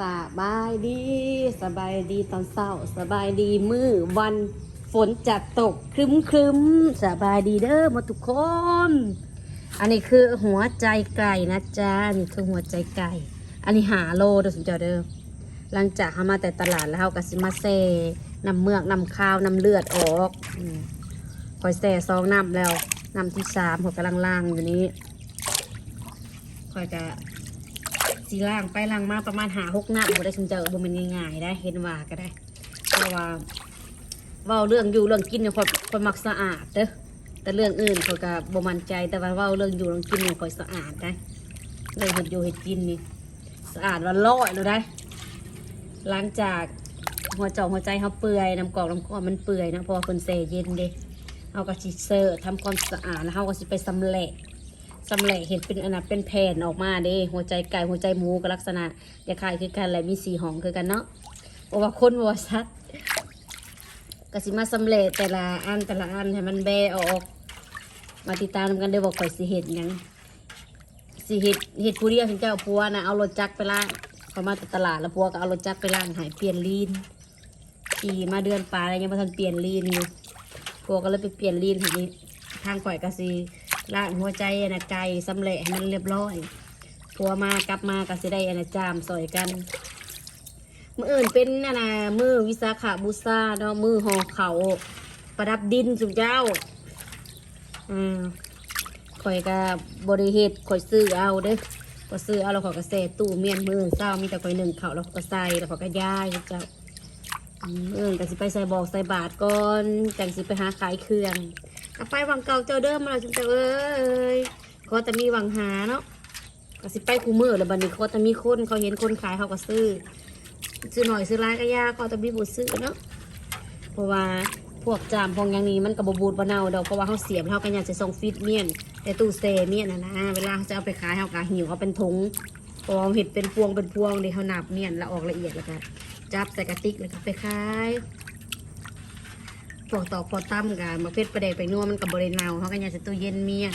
สบายดี สบายดีตอนเช้า สบายดีมือวันฝนจะตกครึ้มครึ้มสบายดีเด้อมาทุกคน อันนี้คือหัวใจไก่นะจ๊ะนี่คือหัวใจไก่ อันนี้หาโลเด้อสมเจ้าเด้อหลังจากเขามาแต่ตลาดแล้วเขาก็สิมาเซนำเมือกนำข้าวนำเลือดออกคอยแส่ซองน้ำแล้วน้ำที่สามหัวกำลังล่างอยู่นี้คอยจะ สีล่างไปล่างมาประมาณหาหกหน้าบ่ได้ชมเจอบ่มันง่ายๆได้เห็นว่าก็ได้เพราะว่าเว้าเรื่องอยู่เรื่องกินเนี่ยคอยคอมักสะอาดเด้อแต่เรื่องอื่นคอยก็บ่มั่นใจแต่ว่าเว้าเรื่องอยู่เรื่องกินเนี่ยคอยสะอาดได้เรื่องเห็ดอยู่เห็ดกินนี่สะอาดวันร้อยเลยได้หลังจากหัวเจาหัวใจเขาเปื่อยน้ำกรอกน้ำก้อนมันเปื่อยนะพราะว่าคนเซเย็นเด้เขาก็สิเซอร์ทำความสะอาดแล้วเขาก็สิไปสำเร็จ สำเร็จเห็นเป็นอันนั้นเป็นแผ่นออกมาเด้ หัวใจไก่หัวใจหมูก็ลักษณะจะคล้ายคือกันแหละมีสีหองคือกันเนาะเพราะว่าคนวัวชัดกสิมาสำเร็จแต่ละอันแต่ละอันให้มันแบออก มาติดตามกันเด้อบอกข่อยสิเห็ดยังสิเห็ดเห็ดผู้เดียวถึงเจ้าพัวนะเอารถจักรไปล่างเขามาตลาดแล้วพัวก็เอารถจักรไปล่างหายเปลี่ยนลีนขี่มาเดือนปลายแล้วยังไม่ทันเปลี่ยนลีนอยู่พัวก็เลยไปเปลี่ยนลีนทีนี้ทางข่อยกสิ ล้างหัวใจอนนไก่สำเร็จให้มันเรียบร้อยผัวมากลับมาก็สิได้อนนจามสอยกันมืออื่นเป็นอนนมือวิสาขาบูซาเนาะมือห่อเขาประดับดินสุเจ้าอืมข่อยก็บบริเหตุข่อยซื้อเอาเด้อก็ซื้อเอาแล้วข่อยก็ใส่ตู้เมียนมือเศร้ามีแต่ข่อยหนึ่งเขาวแล้วข่อก็ใส่แล้วข่อยก็ย่ายเจ้าอืมมื้ออื่สิไปใส่บอกใส่บาทก่อนจังสิไปหาขายเครื่อง กาไฟวังเก่าเจ้าเดิมมาแล้วจุ๊เจ้าเอ้ยเขาจะมีวังหาเนาะก็สิไปคูเมือแล้วบัดนี้เขาจะมีคนเขาเห็นคนขายเขาก็ซื้อซื้อหน่อยซื้อร้ายก็ยากเขาจะมีบุซื้อเนาะเพราะว่าพวกจามพวกอย่างนี้มันกับบบูดบะเนาดอกเพราะว่าเขาเสียบเขาก็อยากจะส่งฟิตเมียนแต่ตู้เซเมียนนะนะเวลาเขาจะเอาไปขายเขาก็หิวเขาเป็นถุงเพราะว่าเห็ดเป็นพวงเป็นพวงเดี๋ยวเขาหนับเมียนแล้วออกละเอียดแล้วก็จับใส่กระติกแล้วก็ไปขาย พวกต่อกพอตั้มกันมาเพชรประเดกไปนัวมันกับบริเนาเขาก็อยากจะตู้เย็นเมีย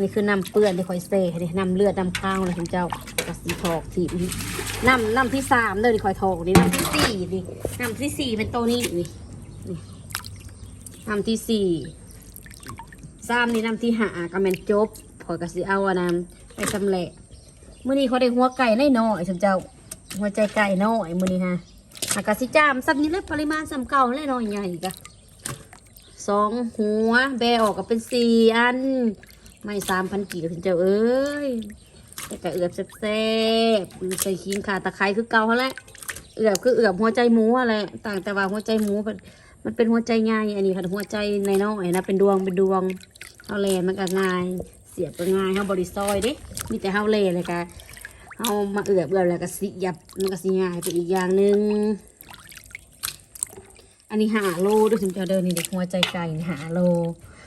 นี่คือน้ำเปื้อนที่คอยเซ่นี่น้ำเลือดน้ำข้าวนะคุณเจ้ากระสีทอกสีน้ำน้ำที่สามเลยที่คอยทอกนี่น้ำที่สี่นี่น้ำที่สี่เป็นตัวนี้นี่น้ำที่สี่สามนี่น้ำที่ห้ากระแมนจบคอยกระสีเอาอะน้ำไปสำเร็จมื่อนี้เขาได้หัวไก่น้อยๆสมเจ้าหัวใจไก่น้อยมื่อนี้ฮะ อากาสิจามสับนี้เลยปริมาณสำเก่าเลยน้อยใหญ่กะสองหัว แบออกก็เป็นสี่อัน ไม่สามพันกี่ถึงเจ้าเอ้ยแต่ก็เอือบแซ่บๆใส่ขิงขาตะไคร้คือเก่าเขาแหละเอือบคือเอือบหัวใจหมูอะไรต่างแต่ว่าหัวใจหมูมันเป็นหัวใจง่ายอันนี้ค่ะหัวใจในน้อยนะเป็นดวงเป็นดวงเอาเลมันก็ง่าย เสียบก็ง่ายเขาบริซอยด้มีแต่เฮาเลเลยค่ะ เอามาเอือบเอือบแล้วก็สิยับมันก็สิง่ายไปอีกอย่างหนึ่งอันนี้หาโลด้วยชุมเจ้าเดินนี่เด็กหัวใจไก่หาโล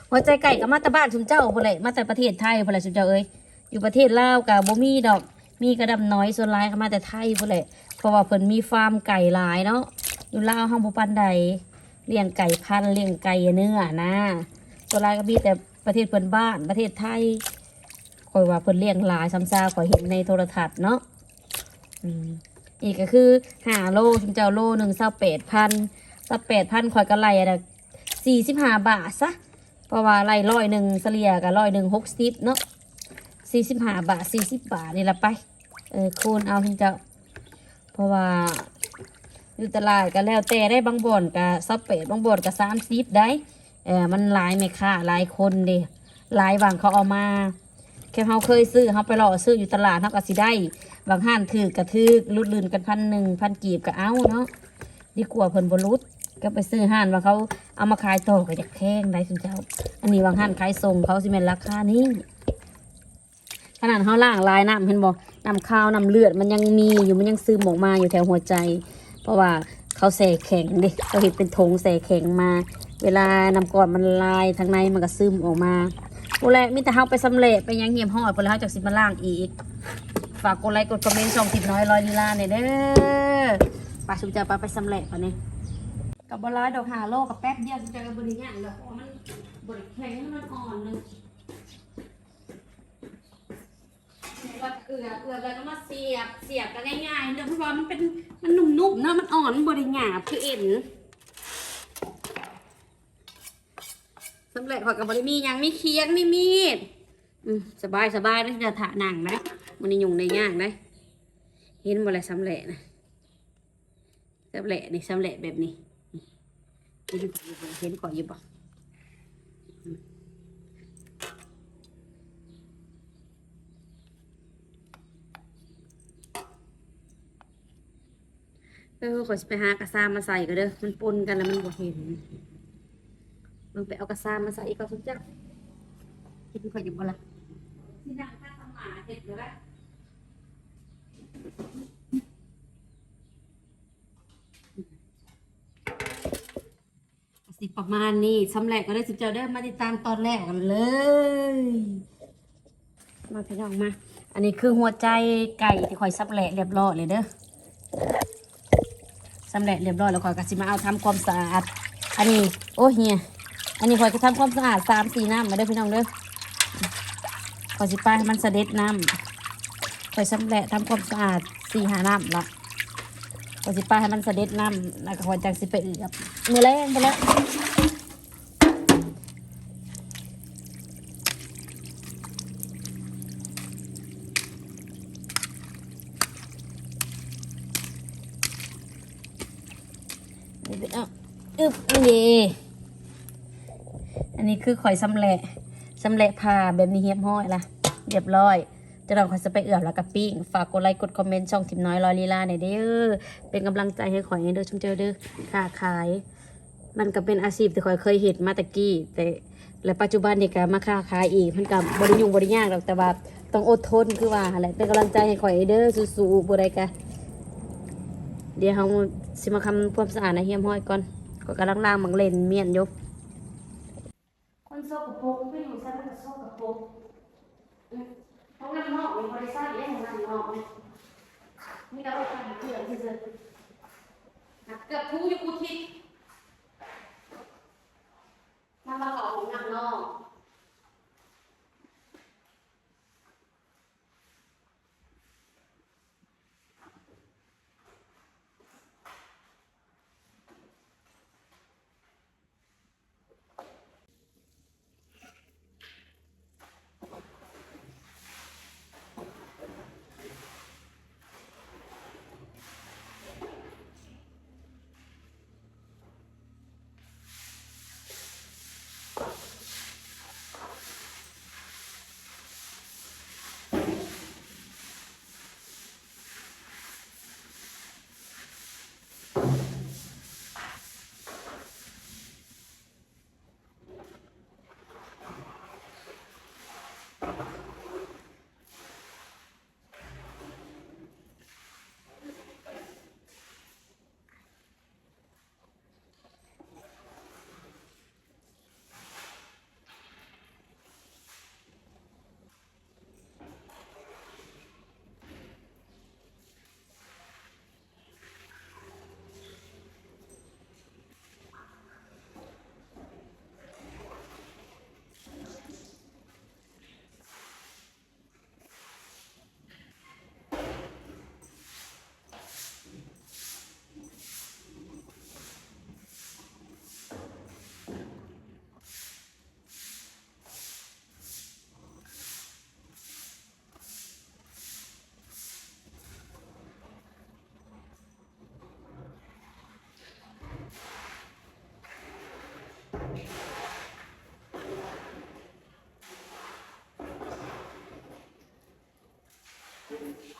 หัวใจไก่ก็มาแต่บ้านชุมเจ้าพอแหละมาแต่ประเทศไทยพอแหละชุมเจ้าเอ้ยอยู่ประเทศลาวกับบ่มีดอก มีกระดำน้อยส่วนหลายก็มาแต่ไทยพอแหละเพราะว่าเพิ่นมีฟาร์มไก่หลายเนาะอยู่ลาวห้องบ่ปันใดเลี้ยงไก่พันเลี้ยงไก่เนื้อนะส่วนหลายก็มีแต่ประเทศเพิ่อนบ้านประเทศไทย อยว่าเพิ่นเลี้ยงหลายซ้ำซาคอยเห็นในโทรทัศน์เนาะอืมอีกก็คือหาโลถึงเจ้าโลหนึ่งเศร้าแปดพันเศร้าแปดพันคอยก็ไล่อะสี่สิบห้าบาทซะเพราะว่าไล่ร้อยหนึ่งเฉลี่ยกับร้อยหนึ่งหกสิบเนาะสี่สิบห้าบาทสี่สิบบาทนี่ละไปเออคูณเอาถึงเจ้าเพราะว่าอยู่ตลาดก็แล้วแต่ได้บางบ่อนกับซับเป็ดบางบ่อนกับสามสิบได้เออมันหลายไม่ค่าหลายคนเดิหลายบางเขาเอามา แค่เขาเคยซื้อเขาไปรอซื้ออยู่ตลาดเขาก็สิได้ บางห้านถือกระทึกลุดลืนกันพันหนึ่งพันกีบก็เอาเนาะดีกว่าเพิ่นบรุษก็ไปซื้อห้านว่าเขาเอามาขายต่อก็จะแข้งได้สุนเจ้า อันนี้บางห้านขายส่งเขาสิเป็นราคานี้ขนาดเขาล่างลายน้ำเห็นบอกน้ำข้าวน้ำเลือดมันยังมีอยู่มันยังซึมออกมาอยู่แถวหัวใจ เพราะว่าเขาใส่แข็งด็เขาเห็นเป็นธงใส่แข็งมา เวลาน้ำกรดมันลายทางในมันก็ซึมออกมา โอ้แลมีแต่เฮาไปสำเร็จไปยังเงียบห้อยไปแล้วเฮาจากสิมาล่างอีก ฝากกดไลค์กดคอมเมนต์ช่องติดน้อยลอยลีลาเนี่ยเด้อปลาชุบจะปลาไปสำเร็จปะเนี่ยกับบอลายดอกหาโลกับแป๊บเดียวชุบจะกับบริญญาแล้วเพราะว่ามันบริแข็งมันอ่อนเลยแข็งว่าเอือบเอือบแล้วก็มาเสียบเสียบกันง่ายๆเดี๋ยวเพราะว่ามันเป็นมันนุ่มๆเนาะมันอ่อนมันบริหยาบคือเอ็น สำเร็จขอยกับบริมียังไมีเคียงมีมีดอืมสบายสบายนะจะถาหนังนะมันนี่ยุงในย่างได้เห็นบ่อะไรสำเร็จนะสำเร็จนี่สำเร็จแบบนี้เห็นก่อยู่บ่เห็นก่อนอยู่บ่เออขอไปหากระซามมาใส่ก็เด้อมันปนกันแล้วมันบ่เห็น มึงไปเอากระซามมาใส่อีกก็สุดจักเห็นก่อนอยู่บ่ล่ะที่นั่งข้างสมาเห็ดเลยละสิประมาณนี้สำเร็จก็ได้สิเจ้าได้อมาติดตามตอนแรกกันเลย มาพี่น้องมา อันนี้คือหัวใจไก่ที่คอยสำเร็จเรียบร้อยเลยเด้อสำเร็จเรียบร้อยแล้วคอยก็สิมาเอาทำความสะอาด อันนี้โอ้เฮีย อันนี้คอยก็ทำความสะอาดสามสี่น้ำมาเด้อพี่น้องเด้อคอยสิป้าให้มันเสด็จน้ำคอยสำเร็จทำความสะอาดสี่หาน้ำละก็สิป้าให้มันเสด็จน้ำแล้วก็คอยจังสิไปเอือบมือแรงไปแล้วนี่เป็นอะอึบนี่อันนี้ คือข่อยสำเร็จสำเร็จพาแบบนี้เฮียบห้อยละเรียบร้อยจะลองคอยจะไปเอื่อบแล้วกับปิ้งฝากกดไลค์กดคอมเมนต์ช่องทิมน้อยลอยลีลาหน่อยเด้อเป็นกำลังใจให้ข่อยเด้อชมเจอเด้อค้าขาย มันก็เป็นอาชีพที่ข่อยเคยเห็นมาตะกี้แต่และปัจจุบันนี่ก็มาค้าขายอีกมันก็บบริยุงบริยากหรอกแต่ว่าต้องอดทนคือว่าอะไรเป็นกำลังใจให้ข่อยเด้อสู้ๆบ่ได้กะเดี๋ยวเฮาสิมาทำความสะอาดในเฮียมห้อยก่อนก็กำลังล้างมังเลนเมียนยู่คน โซกโปรกไปอยู่ซะมันก็โซกโปรกห้องน้ำนอกมีบริษัทเล่นห้องน้ำนอกเนี่ยมีเราไปทำเกลือที่สุดเกือบทูอยู่กูทิศมามาขอของน้ำนอก Thank you.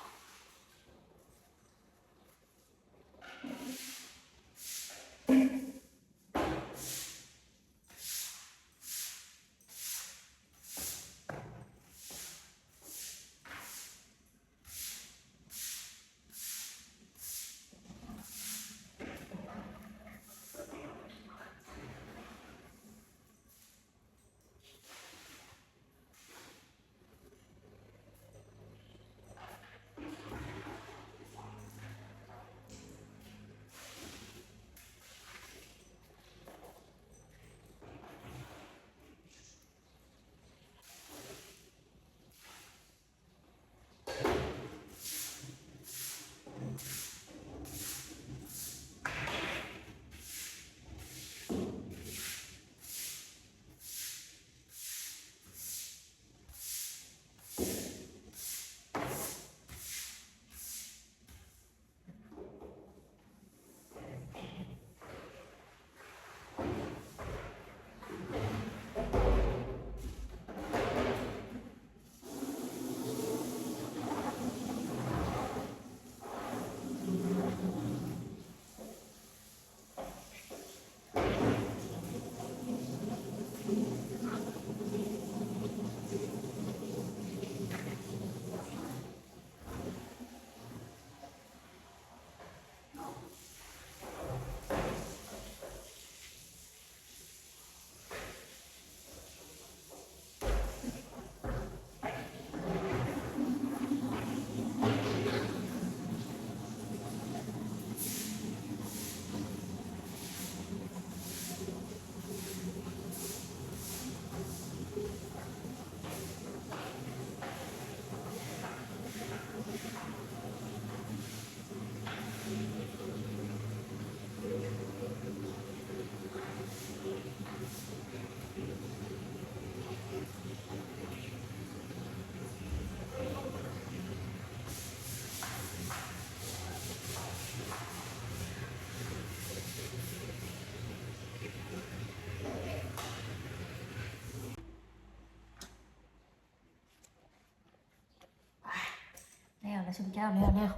ชุมเจ้าแล้วแล้ว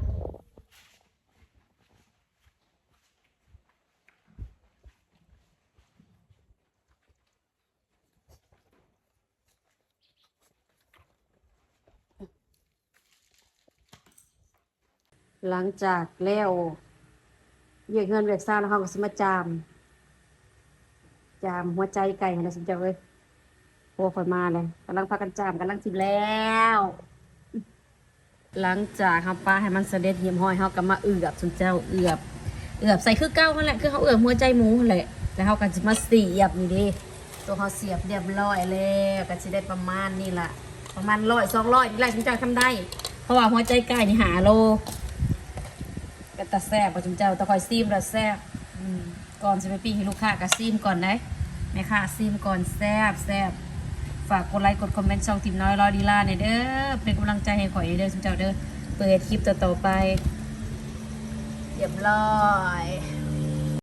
หลังจากแล้วเวียกเงินเวียกซ่าแล้วเขาก็สมาจาม จามหัวใจไก่นะสิเจ้าเอ้ยโอ้คอยมาเลยกำลังพากันจามกำลังสิแล้ว หลังจากเขาปลาให้มันเสด็จเหี่ยมห้อยเขาก็มาเอือบสุนเจ้าเอือบเอือบใส่คือเก้านั่นแหละคือเขาเอือบหัวใจหมูนั่นแหละแล้วเขาก็จะมาเสียบนี่ดิตัวเขาเสียบเรียบร้อยแล้วก็จะได้ประมาณนี่แหละประมาณร้อยสองร้อยนี่แหละสุนเจ้าทำได้ เพราะว่าหัวใจไก่นี่หาโลก็ตะแซ่บจุนเจ้าตะคอยซีมตะแซ่บก่อนจะไปปีให้ลูกค้าก็ซีมก่อนได้แม่ค้าซีมก่อนแซ่บแซ่บ ฝากกดไลค์กดคอมเมนต์ช่องทีมน้อยรอดีล่าเนี่ยเด้อเป็นกำลังใจให้ข่อยเด้อสุเจ้าเด้อเปิดคลิปต่อๆไปเรียบร้อย